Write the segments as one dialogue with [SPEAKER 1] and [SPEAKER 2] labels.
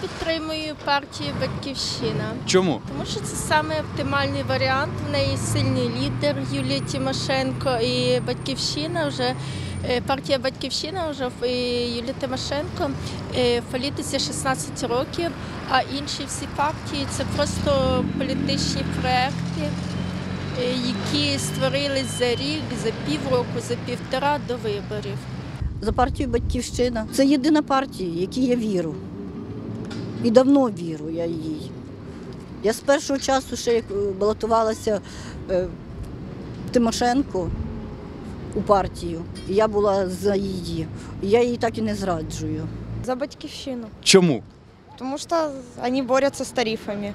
[SPEAKER 1] підтримую партію Батьківщина,
[SPEAKER 2] Чому?
[SPEAKER 1] тому що це саме оптимальний варіант. В неї сильний лідер Юлія Тимошенко і Батьківщина вже. е, Партія Батьківщина вже і Юлія Тимошенко е, політиці 16 років, а інші всі партії це просто політичні проекти, е, які створились за рік, за півроку, за півтора до виборів.
[SPEAKER 3] за партію Батьківщина. Це єдина партія, в якій я вірю. І давно вірю я їй. Я з першого часу, ще як е, балотувалася е, Тимошенко у партію, і я була за її. Я її так і не зраджую.
[SPEAKER 4] За батьківщину.
[SPEAKER 2] Чому?
[SPEAKER 4] Потому что они борются с тарифами.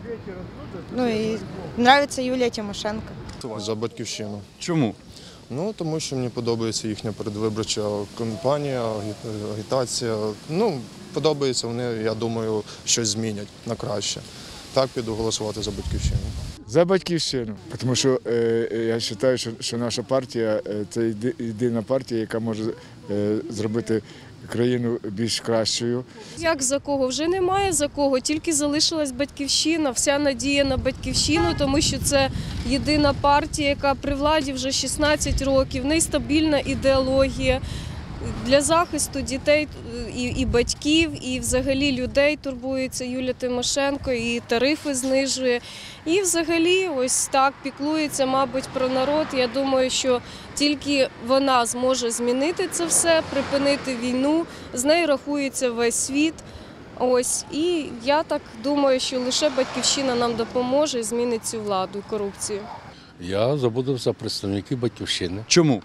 [SPEAKER 4] Ну и нравится Юлия Тимошенко.
[SPEAKER 5] За батьківщину.
[SPEAKER 2] Чому?
[SPEAKER 5] Ну тому що мені подобається їхня передвиборча кампанія, агі- агітація. Ну, подобається вони, я думаю, щось змінять на краще. Так піду голосувати за батьківщину.
[SPEAKER 6] За батьківщину, тому що е, е, я вважаю, що, що наша партія е, це єдина партія, яка може е, зробити країну більш кращою.
[SPEAKER 7] Як за кого? Вже немає за кого, тільки залишилась батьківщина, вся надія на батьківщину, тому що це єдина партія, яка при владі вже 16 років, нестабільна ідеологія. Для захисту дітей е, і, і батьків, і взагалі людей турбується Юлія Тимошенко, і тарифи знижує. І взагалі ось так піклується, мабуть, про народ. Я думаю, що тільки вона зможе змінити це все, припинити війну. З нею рахується весь світ. Ось і я так думаю, що лише батьківщина нам допоможе і змінить цю владу і корупцію.
[SPEAKER 8] Я забуду за представників батьківщини.
[SPEAKER 2] Чому?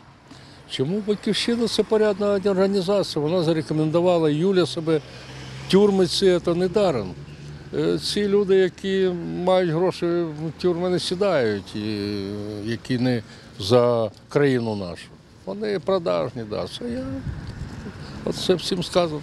[SPEAKER 8] Чому батьківщина це порядна організація? Вона зарекомендувала Юля себе тюрми це не даром. Е, Ці люди, які мають гроші, в тюрми не сідають, і е, які не за країну нашу. Вони продажні, да. Це я. Оце всім сказано.